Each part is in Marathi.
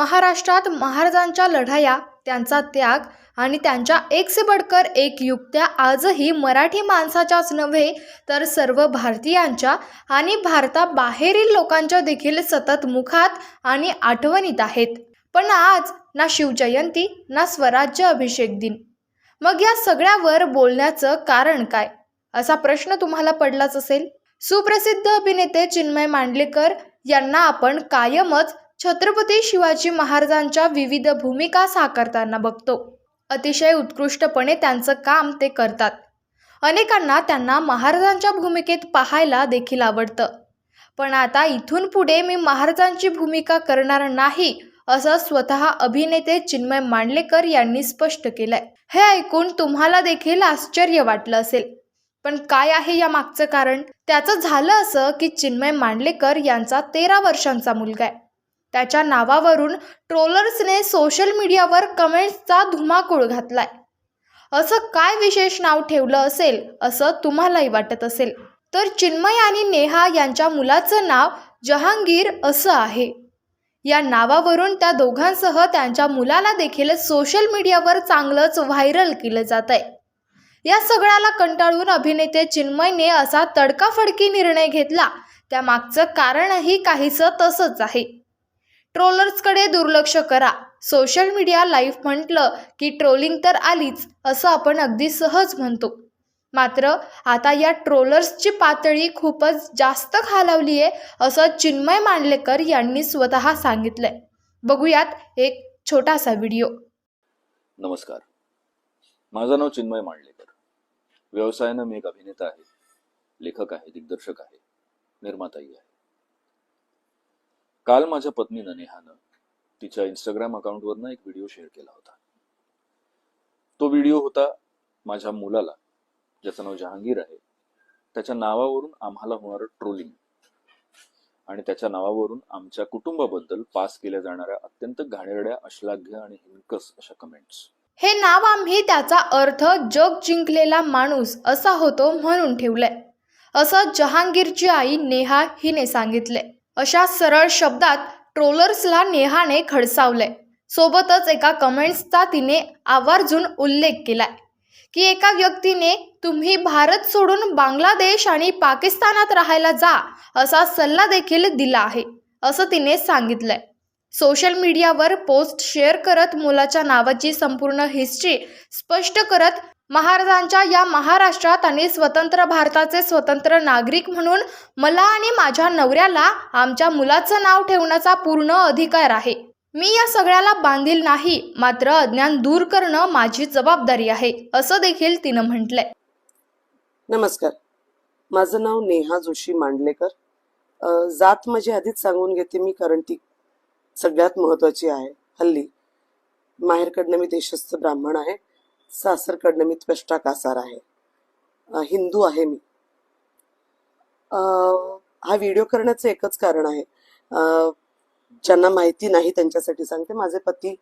महाराष्ट्रात महाराजांच्या लढाया त्यांचा त्याग आणि त्यांच्या एक से बडकर एक युक्त्या आजही मराठी माणसाच्याच नव्हे तर सर्व भारतीयांच्या आणि भारताबाहेरील लोकांच्या देखील सतत मुखात आणि आठवणीत आहेत. पण आज ना शिवजयंती ना स्वराज्य अभिषेक दिन. मग या सगळ्यावर बोलण्याचं कारण काय? असा प्रश्न तुम्हाला पडलाच असेल? सुप्रसिद्ध अभिनेते चिन्मय मांडलेकर यांना आपण कायमच छत्रपती शिवाजी महाराजांच्या विविध भूमिका साकारताना बघतो. अतिशय उत्कृष्टपणे त्यांचं काम ते करतात. अनेकांना त्यांना महाराजांच्या भूमिकेत पाहायला देखील आवडतं. पण आता इथून पुढे मी महाराजांची भूमिका करणार नाही असं स्वतः अभिनेते चिन्मय मांडलेकर यांनी स्पष्ट केलंय. हे ऐकून तुम्हाला देखील आश्चर्य वाटलं असेल. पण काय आहे या मागचं कारण? त्याचं झालं असं की चिन्मय मांडलेकर यांचा तेरा वर्षांचा मुलगा आहे. त्याच्या नावावरून ट्रोलर्सने सोशल मीडियावर कमेंट्सचा धुमाकूळ घातलाय. असं काय विशेष नाव ठेवलं असेल असं तुम्हालाही वाटत असेल. तर चिन्मय आणि नेहा यांच्या मुलाचं नाव जहांगीर असं आहे. या नावावरून त्या दोघांसह त्यांच्या मुलाला देखील सोशल मीडियावर चांगलंच व्हायरल केलं जात आहे या सगळ्याला कंटाळून अभिनेते चिन्मयने असा तडकाफडकी निर्णय घेतला. त्यामागचं कारणही काहीसं तसंच आहे. ट्रोलर्सकडे दुर्लक्ष करा. सोशल मीडिया लाईव्ह म्हटलं की ट्रोलिंग तर आलीच असं आपण अगदी सहज म्हणतो. मात्र आता या ट्रोलर्सची पातळी खूपच जास्त खालावली आहे असं चिन्मय मांडलेकर यांनी स्वतः सांगितलंय. बघूयात एक छोटासा व्हिडिओ. नमस्कार. माझं नाव चिन्मय मांडलेकर. व्यवसायानं मी एक अभिनेता आहे. लेखक आहे दिग्दर्शक आहे निर्माताही आहे. काल माझ्या पत्नीनं नेहानं तिच्या इंस्टाग्राम अकाउंटवरनं एक व्हिडिओ शेअर केला होता. तो व्हिडिओ होता माझ्या मुलाला ज्याचं नाव जहांगीर आहे. त्याच्या नावावरून आम्हाला होणारं ट्रोलिंग आणि त्याच्या नावावरून आमच्या कुटुंबाबद्दल पास केल्या जाणाऱ्या अत्यंत घाणेरड्या अश्लाघ्य आणि हिंकस अशा कमेंट्स हे नाव आम्ही त्याचा अर्थ जग जिंकलेला माणूस असा होतो म्हणून ठेवलंय. असं जहांगीरची आई नेहा हिने सांगितले अशा सरळ शब्दात ट्रोलर्सला नेहाने खडसावलंय सोबतच एका कमेंट्सचा तिने आवर्जून उल्लेख केलाय की एका व्यक्तीने तुम्ही भारत सोडून बांगलादेश आणि पाकिस्तानात राहायला जा असा सल्ला देखील दिला आहे असं तिने सांगितलंय. सोशल मीडियावर पोस्ट शेअर करत मुलाच्या नावाची संपूर्ण हिस्ट्री स्पष्ट करत महाराजांच्या या महाराष्ट्रात आणि स्वतंत्र भारताचे स्वतंत्र नागरिक म्हणून मला आणि माझ्या नवऱ्याला आमच्या मुलाचं नाव ठेवण्याचा पूर्ण अधिकार आहे. मी या सगळ्याला बांधील नाही मात्र अज्ञान दूर करणं माझी जबाबदारी आहे असं देखील तिनं म्हटलंय. नमस्कार. माझं नाव नेहा जोशी मांडलेकर. जात माझी आधीच सांगून घेते मी कारण ती सगळ्यात महत्वाची आहे हल्ली. माहेरकडनं मी देशस्थ ब्राह्मण आहे. सासरकडनं मी त्वष्टा कासार आहे. हिंदू आहे मी. हा व्हिडिओ करण्याचं एकच कारण आहे. ज्यांना माहिती नाही त्यांच्यासाठी सांगते. माझे पती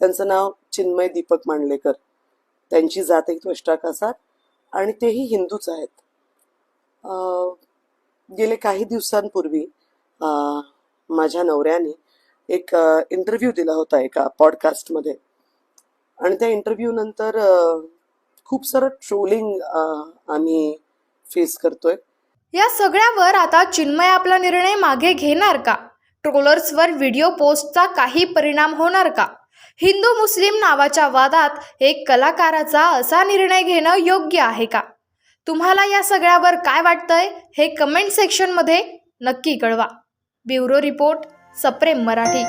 त्यांचं नाव चिन्मय दीपक मांडलेकर. त्यांची जात एक त्वष्टा कासार आणि तेही हिंदूच आहेत. गेले काही दिवसांपूर्वी माझ्या नवऱ्याने एक इंटरव्ह्यू दिला होता एका पॉडकास्टमध्ये आणि त्या इंटरव्ह्यू नंतर खूप सारं ट्रोलिंग आम्ही फेस करतोय. या सगळ्यावर आता चिन्मय आपला निर्णय मागे घेणार का? ट्रोलर्सवर व्हिडिओ पोस्टचा काही परिणाम होणार का? हिंदू मुस्लिम नावाच्या वादात एक कलाकाराचा असा निर्णय घेणं योग्य आहे का? तुम्हाला या सगळ्यावर काय वाटतंय हे कमेंट सेक्शनमध्ये नक्की कळवा. ब्युरो रिपोर्ट सप्रेम मराठी.